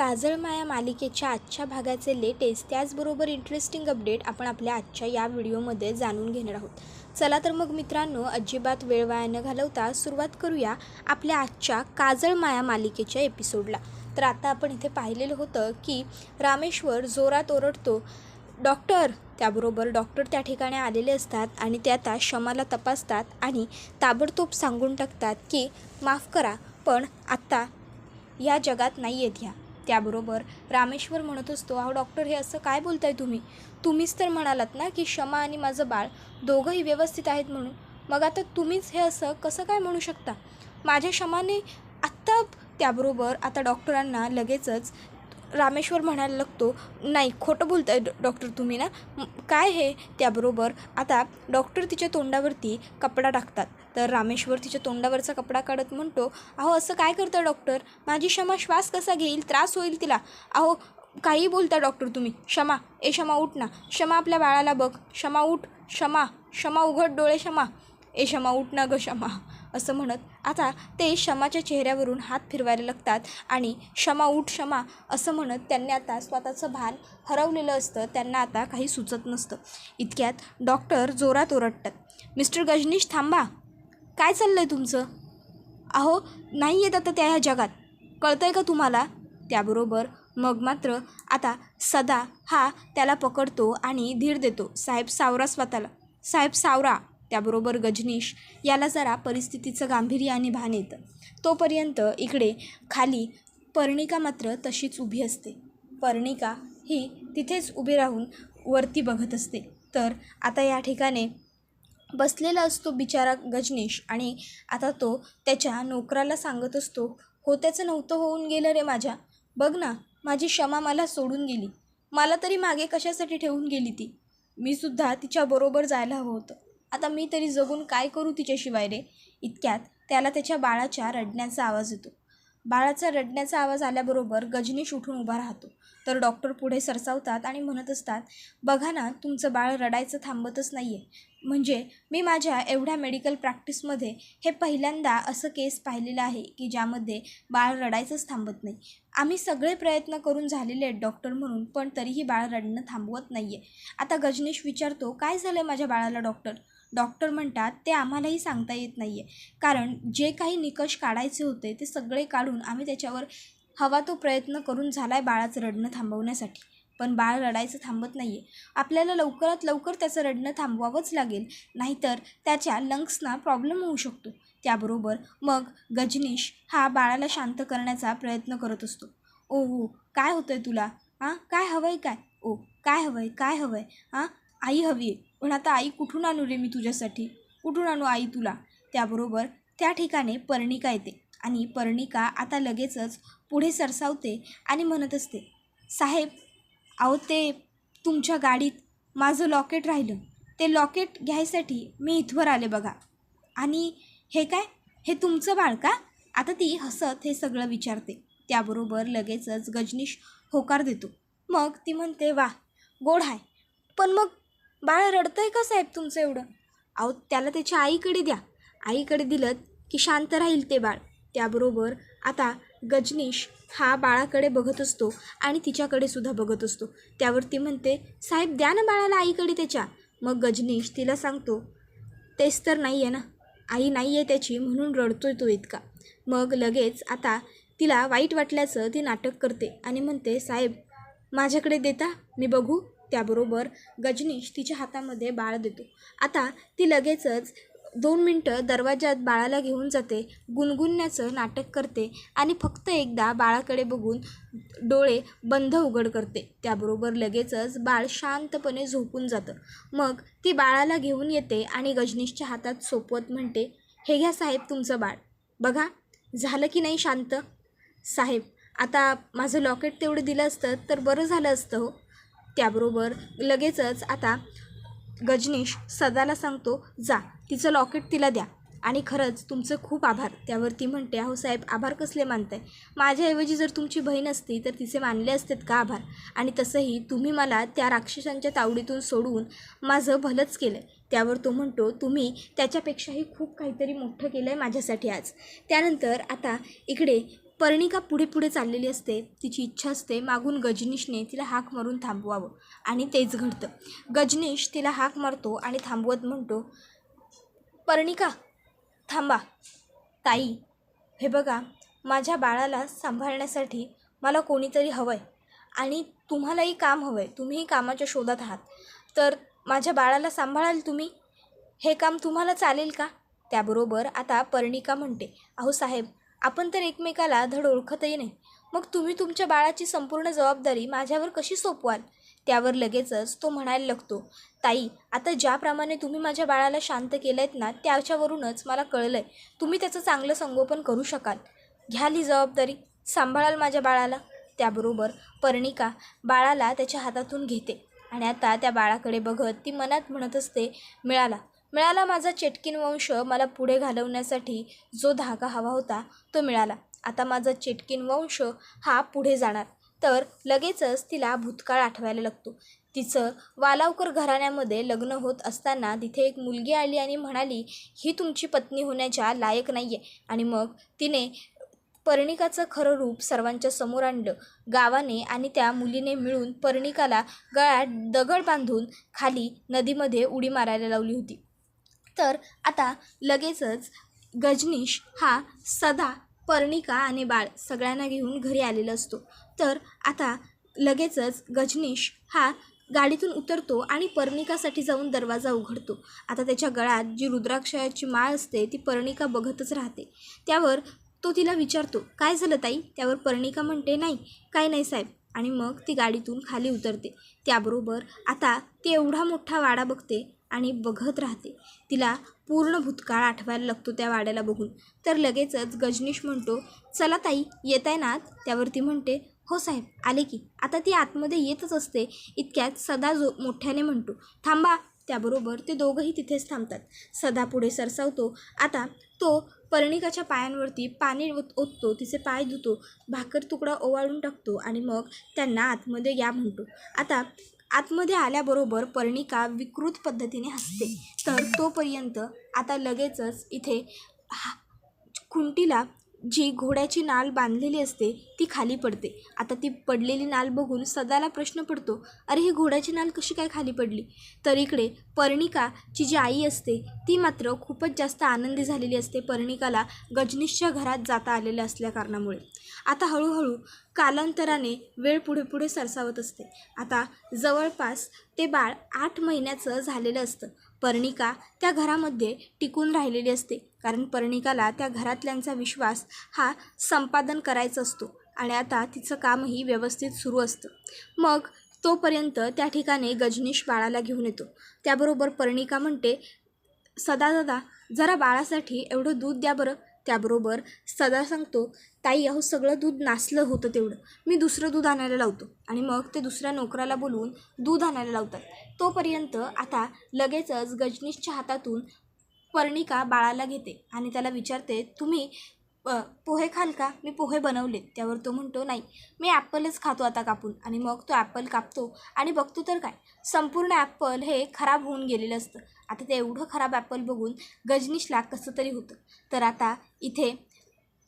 काजळ माया मालिकेच्या आजच्या भागाचे लेटेस्ट त्याचबरोबर इंटरेस्टिंग अपडेट आपण आपल्या आजच्या या व्हिडिओमध्ये जाणून घेणार आहोत. चला तर मग मित्रांनो अजिबात वेळ वाया न घालवता सुरुवात करूया आपल्या आजच्या काजळ माया मालिकेच्या एपिसोडला तर आता आपण इथे पाहिलेलं होतं की रामेश्वर जोरात ओरडतो डॉक्टर! त्याबरोबर डॉक्टर त्या ठिकाणी आलेले असतात आणि ते आता शमाला तपासतात आणि ताबडतोब सांगून टाकतात की माफ करा पण आत्ता या जगात नाही आहेत ह्या. त्याबरोबर रामेश्वर म्हणत असतो अहो डॉक्टर हे असं काय बोलताय तुम्ही? तुम्हीच तर म्हणालात ना की क्षमा आणि माझं बाळ दोघंही व्यवस्थित आहेत म्हणून. मग आता तुम्हीच हे असं कसं काय म्हणू शकता? माझ्या क्षमाने आत्ता त्याबरोबर आता डॉक्टरांना लगेचच रामेश्वर म्हणायला लागतो नाही खोटं बोलताय डॉक्टर तुम्ही ना. काय हे? त्याबरोबर आता डॉक्टर तिच्या तोंडावरती कपडा टाकतात. तर रामेश्वर तिच्या तोंडावरचा कपडा काढत म्हणतो अहो असं काय करतं डॉक्टर? माझी क्षमा श्वास कसा घेईल? त्रास होईल तिला. अहो काही बोलता डॉक्टर तुम्ही? क्षमा? ए क्षमा उठ ना. क्षमा आपल्या बाळाला बघ. क्षमा उठ. क्षमा. क्षमा उघड डोळे क्षमा. ए क्षमा उठ ना ग क्षमा. असं म्हणत आता ते क्षमाच्या चेहऱ्यावरून हात फिरवायला लागतात आणि क्षमा उठ क्षमा. असं म्हणत त्यांनी आता स्वतःचं भान हरवलेलं असतं. त्यांना आता काही सुचत नसतं. इतक्यात डॉक्टर जोरात ओरडतात. मिस्टर गजनीश थांबा. काय चाललं आहे तुमचं? अहो नाही येत आता त्या ह्या जगात. कळतं आहे का तुम्हाला? त्याबरोबर मग मात्र आता सदा हा त्याला पकडतो आणि धीर देतो. साहेब सावरा स्वतःला. साहेब सावरा त्याबरोबर गजनीश याला जरा परिस्थितीचं गांभीर्य आणि भान येतं. तोपर्यंत इकडे खाली पर्णिका मात्र तशीच उभी असते. पर्णिका ही तिथेच उभी राहून वरती बघत असते. तर आता या ठिकाणी बसलेला असतो बिचारा गजनेश आणि आता तो त्याच्या नोकराला सांगत असतो हो त्याचं नव्हतं होऊन गेलं रे माझ्या. बघ ना माझी क्षमा मला सोडून गेली. मला तरी मागे कशासाठी ठेवून गेली ती? मी सुद्धा तिच्याबरोबर जायला हवं होतं. आता मी तरी जगून काय करू तिच्याशिवाय रे? इतक्यात त्याला त्याच्या बाळाच्या रडण्याचा आवाज येतो. बाळाचा रडण्याचा आवाज आल्याबरोबर गजनीश उठून उभा राहतो. तर डॉक्टर पुढे सरसावतात आणि म्हणत असतात बघा ना तुमचं बाळ रडायचं थांबतच नाही आहे म्हणजे मी माझ्या एवढ्या मेडिकल प्रॅक्टिसमध्ये हे पहिल्यांदा असं केस पाहिलेलं आहे की ज्यामध्ये बाळ रडायचंच थांबत नाही. आम्ही सगळे प्रयत्न करून झालेले आहेत डॉक्टर म्हणून पण तरीही बाळ रडणं थांबवत नाही आहे आता गजनीश विचारतो काय झालं आहे माझ्या बाळाला डॉक्टर डॉक्टर म्हणतात ते आम्हालाही सांगता येत नाही आहे कारण जे काही निकष काढायचे होते ते सगळे काढून आम्ही त्याच्यावर हवा तो प्रयत्न करून झाला आहे बाळाचं रडणं थांबवण्यासाठी. पण बाळ रडायचं थांबत नाही आहे आपल्याला लवकरात लवकर त्याचं रडणं थांबवावंच लागेल. नाहीतर त्याच्या लंग्सना प्रॉब्लेम होऊ शकतो. त्याबरोबर मग गजनीश हा बाळाला शांत करण्याचा प्रयत्न करत असतो. ओ हो काय होतं आहे तुला? हां काय हवं आहे काय? ओ काय हवं आहे काय हवं आहे हां आई हवी आहे. पण आता आई कुठून आणू रे मी तुझ्यासाठी? कुठून आणू आई तुला? त्याबरोबर त्या ठिकाणी पर्णिका येते आणि पर्णिका आता लगेचच पुढे सरसावते आणि म्हणत असते साहेब अहो ते तुमच्या गाडीत माझं लॉकेट राहिलं. ते लॉकेट घ्यायसाठी मी इथवर आले बघा. आणि हे काय? हे तुमचं बाळ का? आता ती हसत हे सगळं विचारते. त्याबरोबर लगेचच गजनीश होकार देतो. मग ती म्हणते वा गोड आहे. पण मग बाळ रडतंय का साहेब तुमचं एवढं? अहो त्याला त्याच्या आईकडे द्या. आईकडे दिलं की शांत राहील ते बाळ. त्याबरोबर आता गजनीश हा बाळाकडे बघत असतो आणि तिच्याकडे सुद्धा बघत असतो. त्यावर ती म्हणते साहेब द्या ना बाळाला आईकडे त्याच्या. मग गजनीश तिला सांगतो तेच तर नाही आहे ना. आई नाही आहे त्याची म्हणून रडतोय तो इतका. मग लगेच आता तिला वाईट वाटल्याचं ती नाटक करते आणि म्हणते साहेब माझ्याकडे देता? मी बघू. त्याबरोबर गजनीश तिच्या हातामध्ये बाळ देतो. आता ती लगेचच दोन मिनटं दरवाज्यात बाळाला घेऊन जाते गुणगुणण्याचं नाटक करते आणि फक्त एकदा बाळाकडे बघून डोळे बंद उघड करते. त्याबरोबर लगेचच बाळ शांतपणे झोपून जातं. मग ती बाळाला घेऊन येते आणि गजनीशच्या हातात सोपवत म्हणते हे घ्या साहेब तुमचं बाळ. बघा झालं की नाही शांत? साहेब आता माझं लॉकेट तेवढं दिलं असतं तर बरं झालं असतं हो. त्याबरोबर लगेचच आता गजनीश सदाला सांगतो जा तिचं लॉकेट तिला द्या. आणि खरंच तुमचं खूप आभार. त्यावर ती म्हणते अहो साहेब आभार कसले मानताय? माझ्याऐवजी जर तुमची बहीण असती तर तिचे मानले असतेत का आभार? आणि तसंही तुम्ही मला त्या राक्षसांच्या तावडीतून सोडवून माझं भलंच केलं आहे त्यावर तो म्हणतो तुम्ही त्याच्यापेक्षाही खूप काहीतरी मोठं केलं आहे माझ्यासाठी आज. त्यानंतर आता इकडे पर्णिका पुढे पुढे चाललेली असते तिची इच्छा असते मागून गजनीशने तिला हाक मारून थांबवावं आणि तेच घडतं. गजनीश तिला हाक मारतो आणि थांबवत म्हणतो पर्णिका थांबा. ताई हे बघा माझ्या बाळाला सांभाळण्यासाठी मला कोणीतरी हवं आहे आणि तुम्हालाही काम हवं आहे तुम्हीही कामाच्या शोधात आहात. तर माझ्या बाळाला सांभाळाल तुम्ही? हे काम तुम्हाला चालेल का? त्याबरोबर आता पर्णिका म्हणते अहो साहेब आपण तर एकमेकाला धड ओळखतही नाही. मग तुम्ही तुमच्या बाळाची संपूर्ण जबाबदारी माझ्यावर कशी सोपवाल? त्यावर लगेचच तो म्हणायला लागतो ताई आता ज्याप्रमाणे तुम्ही माझ्या बाळाला शांत केलं आहेत ना त्याच्यावरूनच मला कळलं आहे तुम्ही त्याचं चांगलं संगोपन करू शकाल. घ्याल ही जबाबदारी. सांभाळाल माझ्या बाळाला. त्याबरोबर पर्णिका बाळाला त्याच्या हातातून घेते आणि आता त्या बाळाकडे बघत ती मनात म्हणत असते मिळाला. मिळाला माझा चेटकीन वंश मला पुढे घालवण्यासाठी जो धागा हवा होता तो मिळाला. आता माझा चेटकीन वंश हा पुढे जाणार. तर लगेचच तिला भूतकाळ आठवायला लागतो. तिचं वालावकर घराण्यामध्ये लग्न होत असताना तिथे एक मुलगी आली आणि म्हणाली ही तुमची पत्नी होण्याच्या लायक नाही आहे आणि मग तिने पर्णिकाचं खरं रूप सर्वांच्या समोर आणलं. गावाने आणि त्या मुलीने मिळून पर्णिकाला गळ्यात दगड बांधून खाली नदीमध्ये उडी मारायला लावली होती. तर आता लगेचच गजनीश हा सदा पर्णिका आणि बाळ सगळ्यांना घेऊन घरी आलेला असतो. तर आता लगेचच गजनीश हा गाडीतून उतरतो आणि पर्णिकासाठी जाऊन दरवाजा उघडतो. आता त्याच्या गळ्यात जी रुद्राक्षयाची माळ असते ती पर्णिका बघतच राहते. त्यावर तो तिला विचारतो काय झालं ताई? त्यावर पर्णिका म्हणते नाही काय नाही साहेब. आणि मग ती गाडीतून खाली उतरते. त्याबरोबर आता ती एवढा मोठा वाडा बघते आणि बघत राहते. तिला पूर्ण भूतकाळ आठवायला लागतो त्या वाड्याला बघून. तर लगेचच गजनीश म्हणतो चला ताई येत आहे ना त्यावर ती म्हणते हो साहेब आले की. आता ती आतमध्ये येतच असते. इतक्यात सदा जो मोठ्याने म्हणतो थांबा. त्याबरोबर ते दोघंही तिथेच थांबतात. सदा पुढे सरसावतो. आता तो पर्णिकाच्या पायांवरती पाणी ओत ओततो. तिचे पाय धुतो. भाकर तुकडा ओवाळून टाकतो आणि मग त्यांना आतमध्ये या म्हणतो. आता आतमध्ये आल्याबरोबर पर्णिका विकृत पद्धतीने हसते. तर तोपर्यंत आता लगेचच इथे हा खुंटीला जी घोड्याची नाल बांधलेली असते ती खाली पडते. आता ती पडलेली नाल बघून सदाला प्रश्न पडतो अरे ही घोड्याची नाल कशी काय खाली पडली? तर इकडे पर्णिकाची जी आई असते ती मात्र खूपच जास्त आनंदी झालेली असते पर्णिकाला गजनीशच्या घरात जाता आलेल्या असल्या कारणामुळे. आता हळूहळू कालांतराने वेळ पुढे पुढे सरसावत असते. आता जवळपास ते बाळ आठ महिन्याचं झालेलं असतं. पर्णिका त्या घरामध्ये टिकून राहिलेली असते. कारण पर्णिकाला त्या घरातल्यांचा विश्वास हा संपादन करायचा असतो आणि आता तिचं कामही व्यवस्थित सुरू असतं. मग तोपर्यंत त्या ठिकाणी गजनीश बाळाला घेऊन येतो. त्याबरोबर पर्णिका म्हणते सदा दादा जरा बाळासाठी एवढं दूध द्या बरं. त्याबरोबर सदा सांगतो ताई अहो सगळं दूध नासलं होतं तेवढं. मी दुसरं दूध आणायला लावतो. आणि मग ते दुसऱ्या नोकराला बोलवून दूध आणायला लावतात. तोपर्यंत आता लगेचच गजनीशच्या हातातून पर्णिका बाळाला घेते आणि त्याला विचारते तुम्ही पोहे खाल का? मी पोहे बनवले त्यावर तो म्हणतो नाही मी ॲपलच खातो आता कापून. आणि मग तो ॲपल कापतो. आणि बघतो तर काय? संपूर्ण ॲपल हे खराब होऊन गेलेलं असतं. आता ते एवढं खराब ॲपल बघून गजनीशला कसं तरी होतं. तर आता इथे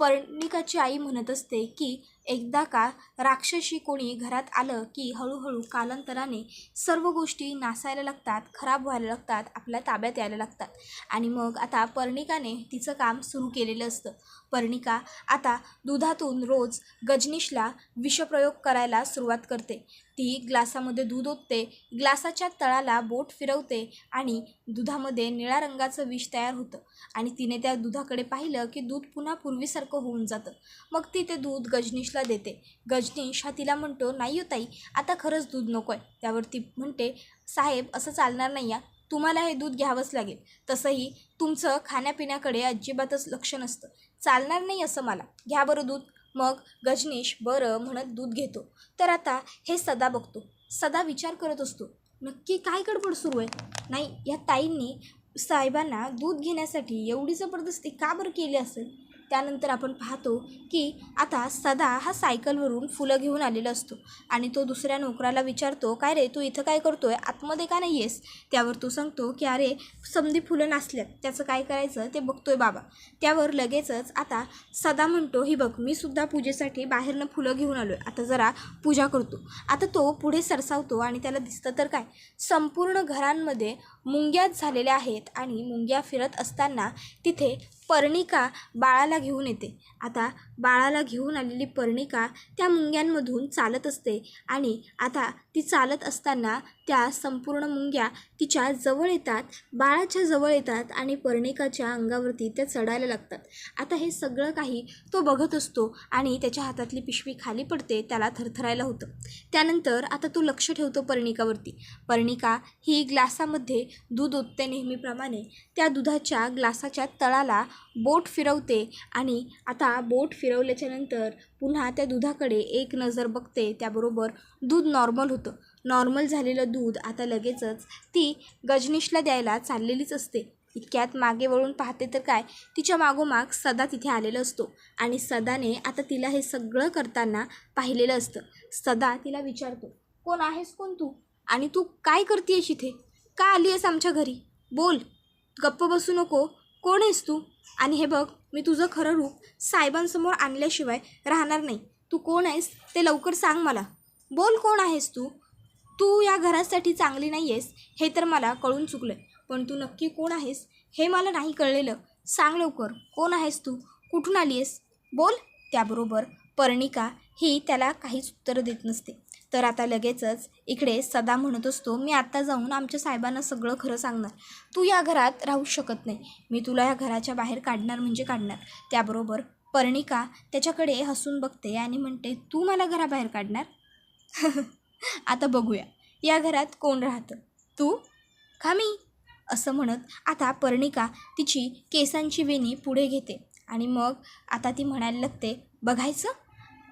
पर्णिकाची आई म्हणत असते की एकदा का राक्षसी कोणी घरात आलं की हळूहळू कालांतराने सर्व गोष्टी नासायला लागतात खराब व्हायला लागतात आपल्या ताब्यात यायला लागतात. आणि मग आता पर्णिकाने तिचं काम सुरू केलेलं असतं. पर्णिका आता दुधातून रोज गजनीशला विषप्रयोग करायला सुरुवात करते. ती ग्लासामध्ये दूध ओतते ग्लासाच्या तळाला बोट फिरवते आणि दुधामध्ये निळ्या रंगाचं विष तयार होतं. आणि तिने त्या दुधाकडे पाहिलं की दूध पुन्हा पूर्वीसारखं होऊन जातं. मग ती ते दूध गजनीशला देते. गजनीश हा तिला म्हणतो नाही हो ताई आता खरंच दूध नको आहे त्यावर ती म्हणते साहेब असं चालणार नाही या. तुम्हाला हे दूध घ्यावंच लागेल. तसंही तुमचं खाण्यापिण्याकडे अजिबातच लक्ष नसतं. चालणार नाही असं मला. घ्या बरं दूध. मग गजनीश बरं म्हणत दूध घेतो. तर आता हे सदा बघतो. सदा विचार करत असतो. नक्की काय गडबड सुरू आहे? नाही या ताईंनी साहेबांना दूध घेण्यासाठी एवढी जबरदस्ती का बरं केली असेल? त्यानंतर आपण पाहतो की आता सदा हा सायकलवरून फुलं घेऊन आलेला असतो आणि तो दुसऱ्या नोकराला विचारतो काय रे तू इथं काय करतोय? आतमध्ये का नाही आहेस त्यावर तो सांगतो की अरे समधी फुलं नासल्यात. त्याचं काय करायचं? ते बघतोय बाबा. त्यावर लगेचच आता सदा म्हणतो ही बघ मी सुद्धा पूजेसाठी बाहेरनं फुलं घेऊन आलो आहे आता जरा पूजा करतो. आता तो पुढे सरसावतो आणि त्याला दिसतं तर काय? संपूर्ण घरांमध्ये मुंग्याच झालेल्या आहेत आणि मुंग्या फिरत असताना तिथे पर्णिका बाळाला घेऊन येते. आता बाळाला घेऊन आलेली पर्णिका त्या मुंग्यांमधून चालत असते आणि आता ती चालत असताना त्या संपूर्ण मुंग्या तिच्या जवळ येतात बाळाच्या जवळ येतात आणि पर्णिकाच्या अंगावरती त्या चढायला लागतात. आता हे सगळं काही तो बघत असतो आणि त्याच्या हातातली पिशवी खाली पडते त्याला थरथरायला होतं. त्यानंतर आता तो लक्ष ठेवतो पर्णिकावरती. पर्णिका ही ग्लासामध्ये दूध ओतते नेहमीप्रमाणे. त्या दुधाच्या ग्लासाच्या तळाला बोट फिरवते आणि आता बोट फिरवल्याच्यानंतर पुन्हा त्या दुधाकडे एक नजर बघते. त्याबरोबर दूध नॉर्मल होतं. नॉर्मल झालेलं दूध आता लगेचच ती गजनीशला द्यायला चाललेलीच असते. इतक्यात मागे वळून पाहते तर काय तिच्या मागोमाग सदा तिथे आलेला असतो आणि सदाने आता तिला हे सगळं करताना पाहिलेलं असतं. सदा तिला विचारतो कोण आहेस? कोण तू? आणि तू काय करतेयस इथे? का आली आहेस आमच्या घरी? बोल गप्प बसू नको. कोण आहेस तू? आणि हे बघ मी तुझं खरं रूप साहेबांसमोर आणल्याशिवाय राहणार नाही. तू कोण आहेस ते लवकर सांग मला. बोल कोण आहेस तू? तू या घरासाठी चांगली नाही आहेस हे तर मला कळून चुकलं पण तू नक्की कोण आहेस हे मला नाही कळलेलं. सांग लवकर कोण आहेस तू? कुठून आली आहेस बोल. त्याबरोबर पर्णिका ही त्याला काहीच उत्तरं देत नसते. तर आता लगेचच इकडे सदा म्हणत असतो मी आत्ता जाऊन आमच्या साहेबांना सगळं खरं सांगणार. तू या घरात राहू शकत नाही. मी तुला या घराच्या बाहेर काढणार म्हणजे काढणार. त्याबरोबर पर्णिका त्याच्याकडे हसून बघते आणि म्हणते तू मला घराबाहेर काढणार? आता बघूया. या घरात कोण राहतं? तू? का मी? असं म्हणत आता पर्णिका तिची केसांची वेणी पुढे घेते आणि मग आता ती म्हणायला लागते बघायचं?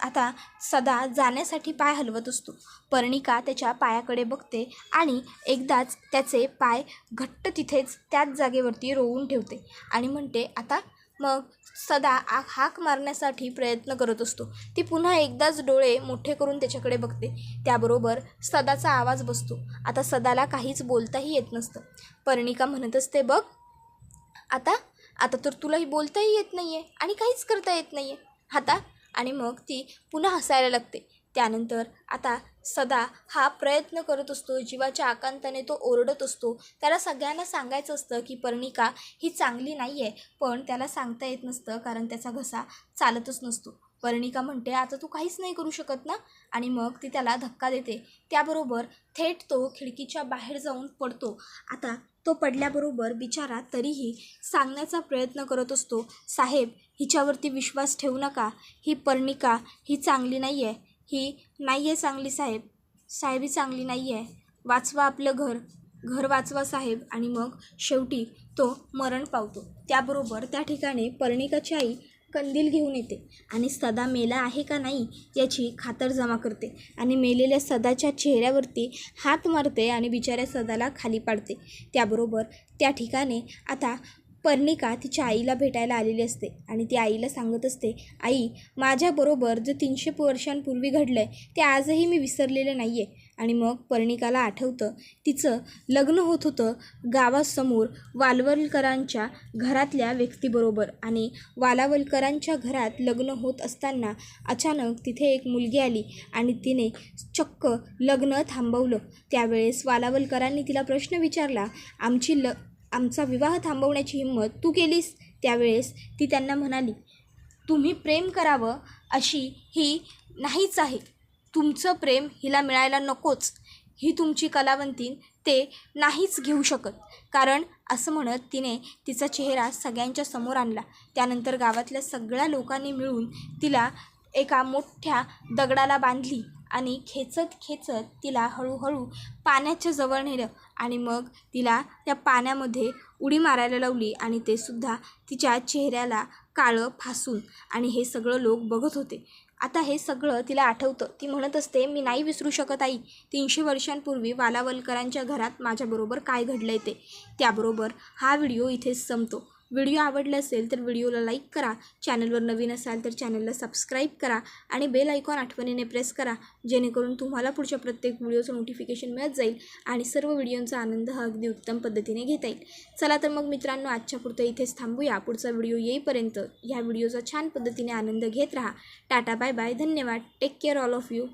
आता सदा जाण्यासाठी पाय हलवत असतो. पर्णिका त्याच्या पायाकडे बघते आणि एकदाच त्याचे पाय घट्ट तिथेच त्याच जागेवरती रोवून ठेवते आणि म्हणते आता मग सदा आ हाक मारण्यासाठी प्रयत्न करत असतो. ती पुन्हा एकदाच डोळे मोठे करून त्याच्याकडे बघते. त्याबरोबर सदाचा आवाज बसतो. आता सदाला काहीच बोलताही येत नसतं. पर्णिका म्हणत असते बघ आता आता तर तुलाही बोलताही येत नाही आहे आणि काहीच करता येत नाही आहे आता आणि मग ती पुन्हा हसायला लागते. त्यानंतर आता सदा हा प्रयत्न करत असतो जीवाच्या आकांताने तो ओरडत असतो. त्याला सगळ्यांना सांगायचं असतं की पर्णिका ही चांगली नाही आहे पण त्याला सांगता येत नसतं कारण त्याचा घसा चालतच नसतो. पर्णिका म्हणते आता तू काहीच नाही करू शकत ना? आणि मग ती त्याला धक्का देते. त्याबरोबर थेट तो खिडकीच्या बाहेर जाऊन पडतो. आता तो पडल्याबरोबर बिचारा तरीही सांगण्याचा प्रयत्न करत असतो साहेब हिच्यावरती विश्वास ठेवू नका. ही पर्णिका ही चांगली नाही आहे ही नाही आहे चांगली साहेब. साहेब ही चांगली नाही आहे वाचवा आपलं घर. घर वाचवा साहेब. आणि मग शेवटी तो मरण पावतो. त्याबरोबर त्या ठिकाणी पर्णिकाची आई कंदील घेऊन येते. आणि सदा मेला आहे का नाही याची खातर जमा करते. आणि मेलेल्या सदाच्या चेहऱ्यावरती हात मारते आणि बिचाऱ्या सदाला खाली पाडते. त्याबरोबर त्या ठिकाणी आता पर्णिका तिच्या आईला भेटायला आलेली असते. आणि ती आईला सांगत असते आई माझ्याबरोबर जे तीनशे वर्षांपूर्वी घडलं आहे ते आजही मी विसरलेलं नाही आहे आणि मग पर्णिकाला आठवतं. तिचं लग्न होत होतं गावासमोर वालवलकरांच्या घरातल्या व्यक्तीबरोबर. आणि वालावलकरांच्या घरात लग्न होत असताना अचानक तिथे एक मुलगी आली आणि तिने चक्क लग्न थांबवलं. त्यावेळेस वालावलकरांनी तिला प्रश्न विचारला आमची ल आमचा विवाह थांबवण्याची हिंमत तू केलीस? त्यावेळेस ती त्यांना म्हणाली तुम्ही प्रेम करावं अशी ही नाहीच आहे. तुमचं प्रेम हिला मिळायला नकोच ही तुमची कलावंती ते नाहीच घेऊ शकत. कारण असं म्हणत तिने तिचा चेहरा सगळ्यांच्या समोर आणला. त्यानंतर गावातल्या सगळ्या लोकांनी मिळून तिला एका मोठ्या दगडाला बांधली आणि खेचत खेचत तिला हळूहळू पाण्याच्या जवळ नेलं आणि मग तिला त्या पाण्यामध्ये उडी मारायला लावली आणि ते सुद्धा तिच्या चेहऱ्याला काळं फासून आणि हे सगळं लोक बघत होते. आता हे सगळं तिला आठवतं. ती म्हणत असते मी नाही विसरू शकत आई. तीनशे वर्षांपूर्वी वालावलकरांच्या घरात माझ्याबरोबर काय घडलं आहे ते. त्याबरोबर हा व्हिडिओ इथेच संपतो. व्हिडिओ आवडला असेल तर व्हिडिओला लाईक करा. चॅनलवर नवीन असाल तर चॅनलला सबस्क्राईब करा आणि बेल आयकॉन आठवणीने प्रेस करा जेणेकरून तुम्हाला पुढच्या प्रत्येक व्हिडिओचं नोटिफिकेशन मिळत जाईल आणि सर्व व्हिडिओंचा आनंद हा अगदी उत्तम पद्धतीने घेता येईल. चला तर मग मित्रांनो आजच्या पुरतं इथेच थांबूया. पुढचा व्हिडिओ येईपर्यंत ह्या व्हिडिओचा छान पद्धतीने आनंद घेत राहा. Tata bye bye. धन्यवाद. Take care all of you